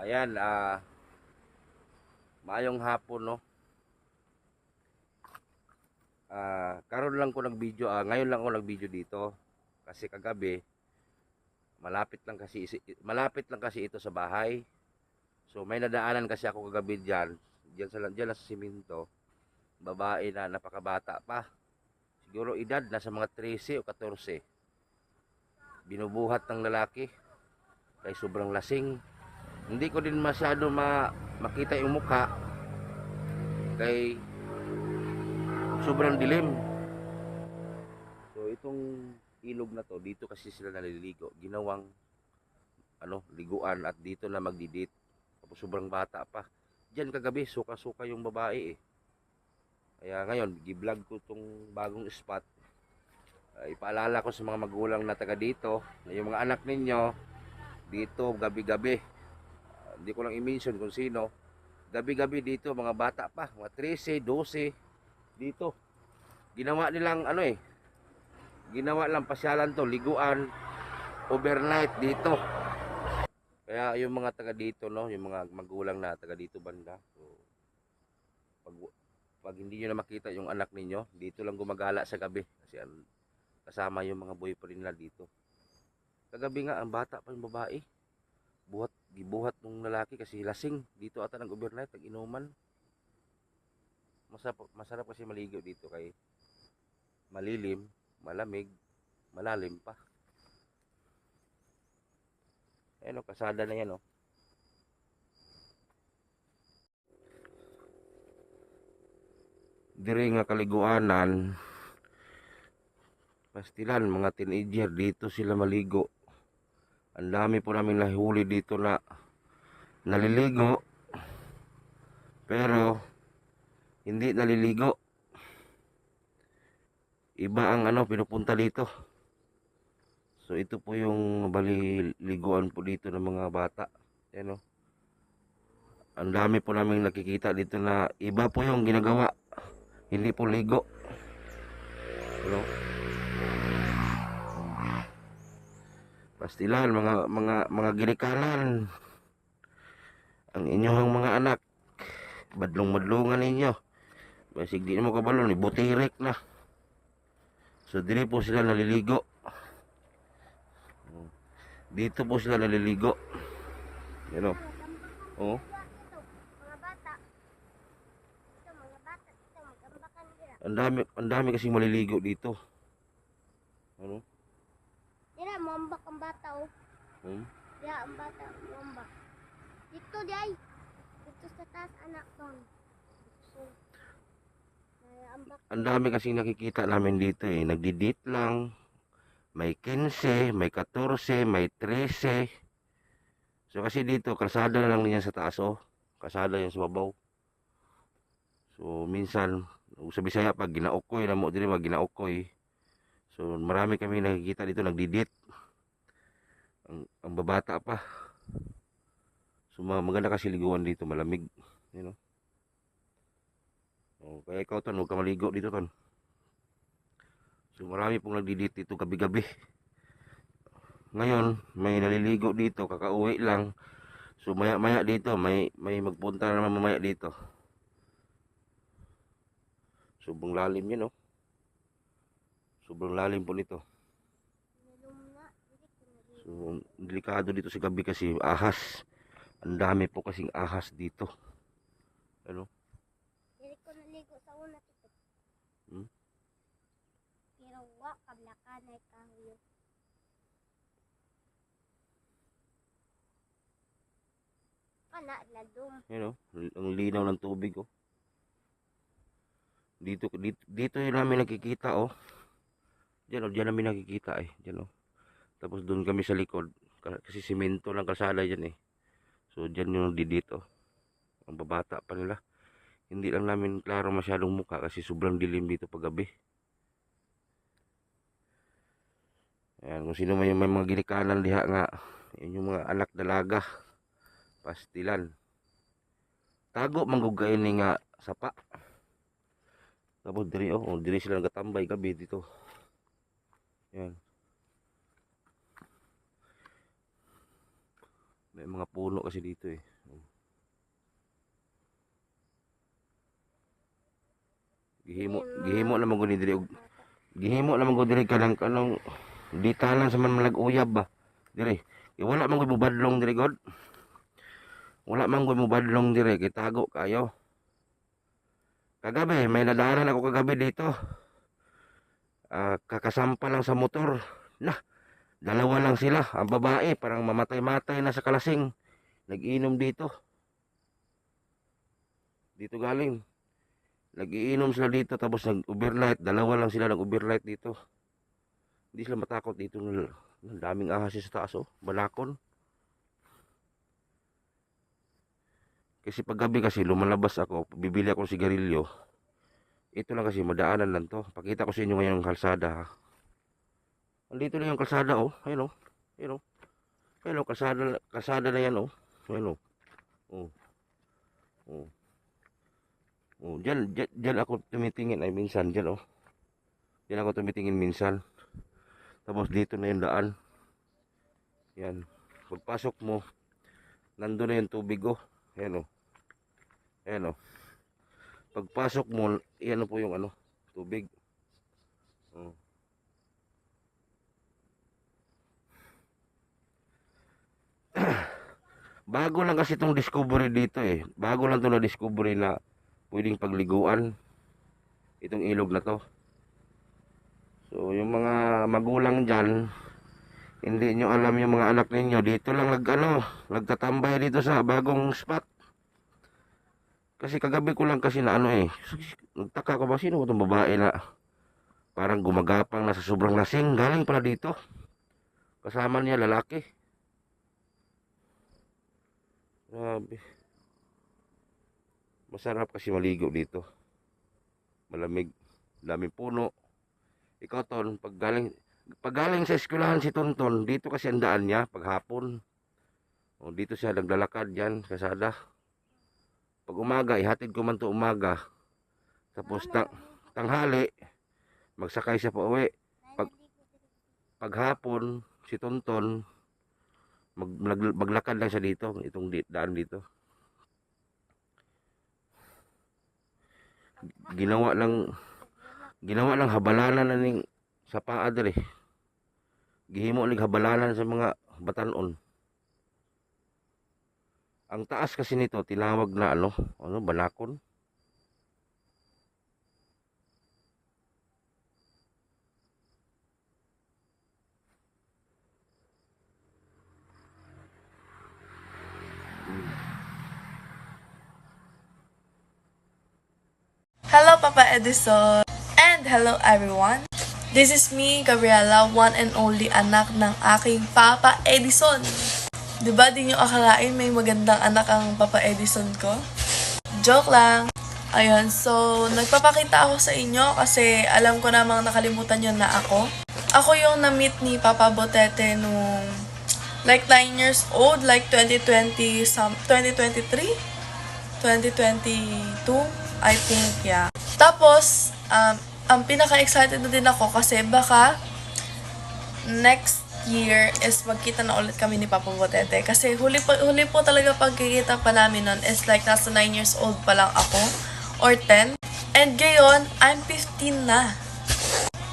Ayan, ah maayong hapon no. Ah, karon lang ko nag-video, ah, ngayon lang ako nag-video dito kasi kagabi malapit lang kasi malapit lang kasi ito sa bahay. So may nadaanan kasi ako kagabi diyan, diyan sa lang sa simento. Babae na napakabata pa. Siguro edad nasa mga 13 o 14. Binubuhat ng lalaki kay sobrang lasing hindi ko din masyado ma makita yung mukha. Kay sobrang dilim. So itong ilog na to dito kasi sila naliligo. Ginawang ano liguan at dito na magdidit tapos sobrang bata pa. Diyan kagabi suka-suka yung babae eh. Kaya ngayon gi-vlog ko tong bagong spot. Uh, ipaalala ko sa mga magulang na taga dito na yung mga anak ninyo dito gabi-gabi hindi ko lang i-mention kung sino. Gabi-gabi dito, mga bata pa, mga 13, 12, dito. Ginawa nilang ano eh, ginawa lang pasyalan to, liguan, overnight dito. Kaya yung mga taga dito, no, yung mga magulang na taga dito banda, so, pag, pag hindi nyo na makita yung anak ninyo, dito lang gumagala sa gabi. Kasi an- kasama yung mga boyfriend nila dito. Kagabi nga, ang bata pa yung babae buhat gibuhat nung lalaki kasi lasing dito ata nag overnight nag inuman masarap masarap kasi maligo dito kay malilim malamig malalim pa Ayan o, kasada na yan o. Diri nga kaliguanan, pastilan, mga teenager, dito sila maligo. Ang dami po namin nahuli dito na naliligo. Pero hindi naliligo. Iba ang ano pinupunta dito. So ito po yung baliliguan po dito ng mga bata. Yan o. Ang dami po namin nakikita dito na iba po yung ginagawa. Hindi po ligo. Ano? Pastilan, mga mga mga ginikanan. Ang inyong mga anak, badlong-madlungan ninyo. Basig di mo kabalo ni butirek na. So dili po sila naliligo. Dito po sila naliligo. Yan o. Oh. Ang dami, ang dami kasi maliligo dito. Ano? Mambak ang bata, oh. Hmm? Dira, ang bata, mambak. Dito, day. Dito sa taas, anak ko. So. Ang dami kasi nakikita namin dito eh. Nagdidit lang. May 15, may 14, may 13. So kasi dito, kalsada na lang niya sa taas oh. Kalsada yan sa babaw. So minsan, sa Bisaya pag ginaukoy, na mo din pag ginaukoy. So marami kami nakikita dito nagdidit. Ang, ang babata pa. So ma- maganda kasi liguan dito, malamig. You know? Oh, kaya ikaw ton, huwag ka maligo dito ton. So marami pong nagdidit dito gabi-gabi. Ngayon, may naliligo dito, kakauwi lang. So maya-maya dito, may may magpunta naman mamaya dito. Sobrang lalim yun, oh. Sobrang lalim po nito. So, delikado dito sa gabi kasi ahas. Ang dami po kasing ahas dito. Ano? Hmm? Pero wa, kablakanay kahuyo. Ana, ladum. Yan oh, ang linaw ng tubig oh. Dito dito, dito namin nakikita oh. Diyan oh, diyan namin nakikita eh, diyan oh. Tapos doon kami sa likod Ka- kasi simento lang kalsada diyan eh. So diyan yung didito. Ang babata pa nila. Hindi lang namin klaro masyadong mukha kasi sobrang dilim dito pag gabi. Ayan, kung sino may, may mga ginikanan diha nga, yun yung mga anak dalaga, pastilan. Tago manggugay ni nga sapa. Tapos diri oh, oh diri sila nagatambay gabi dito. Yan. May mga puno kasi dito eh. Gihimo, gihimo naman ko ni diri og gihimo naman ko diri kanang kanang di talan sa man malag uyab ba. Diri. Eh, wala man ko mubadlong diri god. Wala man ko mubadlong diri kay tago kayo. Kagabi may nadaanan ako kagabi dito. Ah, kakasampa lang sa motor. Nah, dalawa lang sila. Ang babae parang mamatay-matay na sa kalasing. Nag-inom dito. Dito galing. Nag-iinom sila dito tapos nag-overnight. Dalawa lang sila nag-overnight dito. Hindi sila matakot dito. Ang daming ahas sa taas oh. Balakon. Kasi paggabi kasi lumalabas ako. Bibili ako ng sigarilyo. Ito lang kasi madaanan lang to. Pakita ko sa inyo ngayon ang kalsada ha. Andito na yung kalsada oh. Ayun oh. Ayun oh. Ayun oh. Kalsada, kalsada na yan oh. Ayun oh. Oh. Oh. Oh, diyan, diyan, diyan ako tumitingin ay minsan diyan oh. Diyan ako tumitingin minsan. Tapos dito na yung daan. Yan. Pagpasok mo, nandun na yung tubig oh. Ayan oh. Ayan oh. Pagpasok mo, yan po yung ano, tubig. Oh. Bago lang kasi itong discovery dito eh. Bago lang ito na discovery na pwedeng pagliguan itong ilog na to. So yung mga magulang dyan, hindi nyo alam yung mga anak ninyo, dito lang nag, ano, nagtatambay dito sa bagong spot. Kasi kagabi ko lang kasi na ano eh, nagtaka ko ba sino itong babae na parang gumagapang na sa sobrang lasing, galing pala dito. Kasama niya lalaki. Grabe. Masarap kasi maligo dito. Malamig. Daming puno. Ikaw, Ton, pag galing, pag galing sa eskwelahan si Tonton, dito kasi ang daan niya, paghapon. O, dito siya naglalakad yan, kasada. Pag umaga, ihatid ko man to umaga. Tapos tang, tanghali, magsakay siya pa uwi. Pag- Paghapon, si Tonton, mag, mag- maglakad lang siya dito, itong daan dito. Ginawa lang, ginawa lang habalanan na ning sa paa diri. Gihimo ning habalanan sa mga batanon. Ang taas kasi nito tinawag na ano, ano banakon. Hello, Papa Edison! And hello, everyone! This is me, Gabriela, one and only anak ng aking Papa Edison. Di ba di nyo akalain may magandang anak ang Papa Edison ko? Joke lang! Ayun, so nagpapakita ako sa inyo kasi alam ko namang nakalimutan nyo na ako. Ako yung na-meet ni Papa Botete nung like 9 years old, like 2020, some, 2023? 2022, I think, yeah. Tapos, um, ang pinaka-excited na din ako kasi baka next year is magkita na ulit kami ni Papa Botete. Kasi huli po, huli po talaga pagkikita pa namin nun is like nasa 9 years old pa lang ako or 10. And ngayon, I'm 15 na.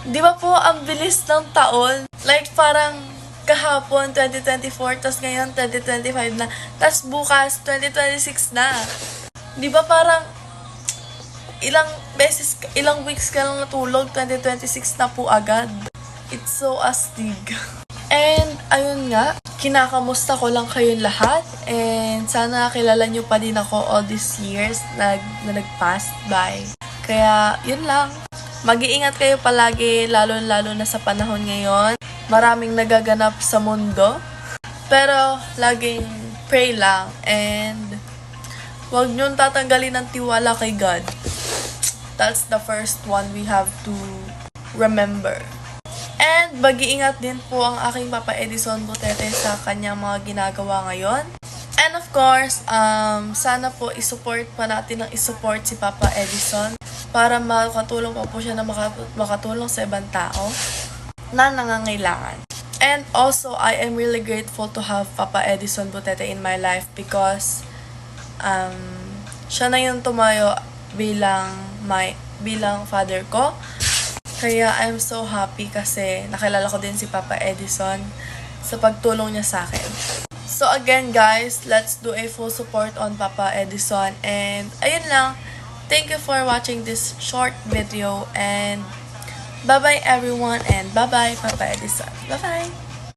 Di ba po, ang bilis ng taon? Like parang kahapon 2024, tas ngayon 2025 na, tas bukas 2026 na. Di ba parang ilang beses, ilang weeks ka lang natulog, 2026 na po agad. It's so astig. And, ayun nga, kinakamusta ko lang kayong lahat. And, sana kilala nyo pa din ako all these years na, na nag-pass by. Kaya, yun lang. Mag-iingat kayo palagi, lalo-lalo na sa panahon ngayon. Maraming nagaganap sa mundo. Pero, laging pray lang. And, Huwag niyong tatanggalin ang tiwala kay God. That's the first one we have to remember. And mag-iingat din po ang aking Papa Edison Butete sa kanyang mga ginagawa ngayon. And of course, um, sana po isupport pa natin ng isupport si Papa Edison para makatulong pa po siya na maka- makatulong sa ibang tao na nangangailangan. And also, I am really grateful to have Papa Edison Butete in my life because um, siya na yung tumayo bilang my bilang father ko. Kaya I'm so happy kasi nakilala ko din si Papa Edison sa pagtulong niya sa akin. So again guys, let's do a full support on Papa Edison and ayun lang. Thank you for watching this short video and bye bye everyone and bye bye Papa Edison. Bye bye.